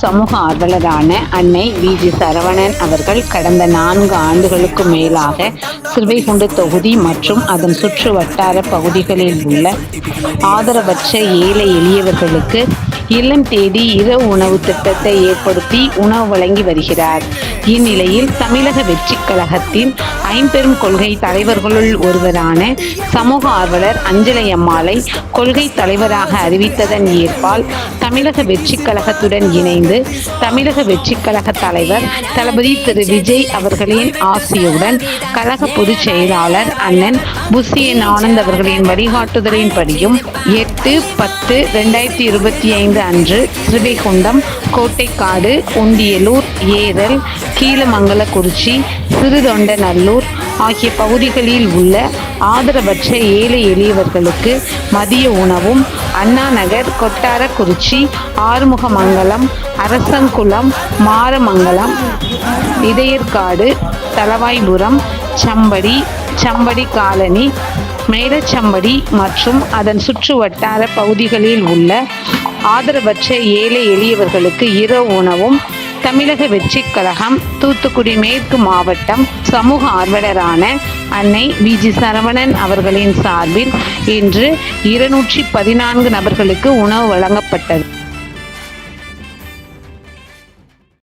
சமூக ஆர்வலரான அன்னை we. G. Saravanan அவர்கள் கடந்த நான்கு ஆண்டுகளுக்கு மேலாக சிறுவைகுண்டு தொகுதி மற்றும் அதன் சுற்று வட்டார பகுதிகளில் உள்ள ஆதரவற்ற ஏழை எளியவர்களுக்கு இல்லம் தேடி இரவு உணவு திட்டத்தை ஏற்படுத்தி உணவு வழங்கி வருகிறார். இந்நிலையில் தமிழக வெற்றி கழகத்தின் ஐம்பெரும் கொள்கை தலைவர்களுள் ஒருவரான சமூக ஆர்வலர் அஞ்சலை அம்மாளை கொள்கை தலைவராக அறிவித்ததன் ஏற்பால் தமிழக வெற்றி கழகத்துடன் இணைந்து தமிழக வெற்றி கழக தலைவர் தளபதி திரு விஜய் அவர்களின் ஆசியுடன் கழக பொதுச் செயலாளர் அண்ணன் புசியன் ஆனந்த் அவர்களின் வழிகாட்டுதலின்படியும் எட்டு பத்து ரெண்டாயிரத்தி இருபத்தி ஐந்து அன்று ஸ்ரீவைகுண்டம் கோட்டைக்காடு உண்டியலூர் ஏரல் கீழமங்கலக்குறிச்சி சிறுதொண்டநல்லூர் ஆகிய பகுதிகளில் உள்ள ஆதரவற்ற ஏழை எளியவர்களுக்கு மதிய உணவும் அண்ணா நகர் கொட்டாரக்குறிச்சி ஆறுமுகமங்கலம் அரசங்குளம் மாரமங்கலம் இதயற்காடு தலவாய்புரம் சம்படி சம்படி காலனி மேலச்சம்படி மற்றும் அதன் சுற்று வட்டார பகுதிகளில் உள்ள ஆதரவற்ற ஏழை எளியவர்களுக்கு இரவு உணவும் தமிழக வெற்றிக் கழகம் தூத்துக்குடி மேற்கு மாவட்டம் சமூக ஆர்வலரான அன்னை வி. ஜி. சரவணன் அவர்களின் சார்பில் இன்று இருநூற்றி பதினான்கு நபர்களுக்கு உணவு வழங்கப்பட்டது.